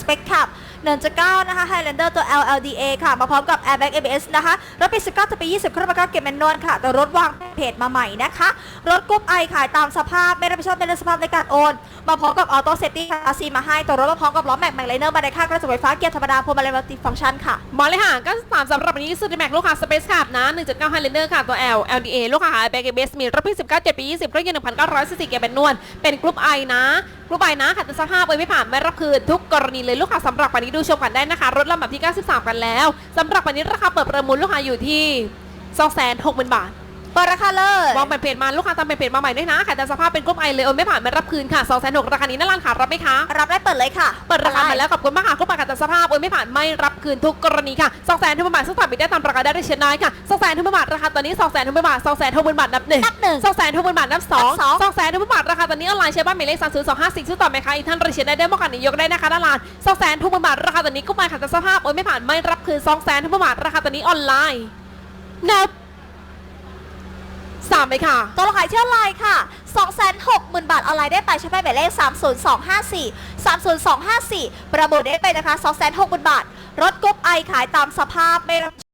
สเปคขับ1.9นะคะ Highlander ตัว LLDA ค่ะ มาพร้อมกับ Airbag ABS นะคะ รถปี19จะปี20เครื่องประกอบเก็บแมนนวลค่ะ แต่รถวางเพจมาใหม่นะคะ รถกรุ๊ปไอขายตามสภาพไม่รับผิดชอบในเรื่องสภาพในการโอน มาพร้อมกับออโต้เซฟตี้งคาซีมาให้ตัวรถมาพร้อมกับล้อแม็กแม็กไลเนอร์มาในค่ากระจกไฟฟ้าเกียร์ธรรมดาพวงมาลัยมัลติฟังก์ชันค่ะมาเลยค่ะก็สามสำหรับวันนี้ซูดิแม็กลูกค้าสเปซขับนะ1.9 Highlander ค่ะตัว L LDA ลูกค้าแบกเบสมีรถพี่19 7ปี20เครื่องยนต์1,900ซีซีเกียร์เป็นนวลเป็นกรุ๊ปไอนะกรุ๊ปไอนะขัดสภาพเอ้ยไม่ผ่านไม่รับคืนทุกกรณีเลยลูกค้าสำหรับวันนี้ดูชมกันได้นะคะ รถลำดับที่ 93 กันแล้วสำหรับวันนี้ราคาเปิดประมูลลูกค้าอยู่ที่260,000 บาท เปิดราคาเลยวางเป็นเพจมาลูกค้าตามเป็นเพจมาใหม่ด้วยนะขายแต่สภาพเป็นกรุ๊ปไอเลยโอนไม่ผ่านไม่รับคืนค่ะ2 6 0 0ราคานี้น่ารันค่ะรับไหมคะ รับได้เปิดเลยค่ะ เปิดราคามาแล้วขอบคุณมากค่ะกรุ๊ปไอขายแต่สภาพโอนไม่ผ่านไม่รับคืนทุกกรณีค่ะ2 0 0 0 0 0ทุกบาทซึ่งตัดไปได้ตามราคาได้เช่นน้อยค่ะ2 0 0 0 0 0ทุกบาทราคาตอนนี้2 0 0 0 0 0ทุกบาท2 0 0 0 0 0ทุกบาทนับหนึ่งนับหนึ่ง2 0 0 0 0 0ทุกบาทนับสองนับสอง2 0 0 0 0 0ทุกบาทราคาตอนนี้ออนไลน์ใช้บ้านหมายเลข3 0 2 5 4ซื้อต่อไหมคะอีกท่านรีเชียได้ได้มากกว่านี้ยกได้นะคะด้านล่าง2 0 0 0 0 0ทุกบาทราคาตอนนี้กรุ๊ปไอขายแต่สภาพโอนไม่ผ่านไม่รับคืน2 0 0 0 0 0ทุกบาทราคาตอนนี้ออนไลน์นับ สามเลยค่ะ ตัวเราขายที่ออนไลน์ค่ะ 260,000 บาทออนไลน์ได้ไปใช้ไปหมายเลข 30254 30254 ประมูลได้ไปนะคะ 260,000 บาท รถกรุ๊ปไอขายตามสภาพไม่รับ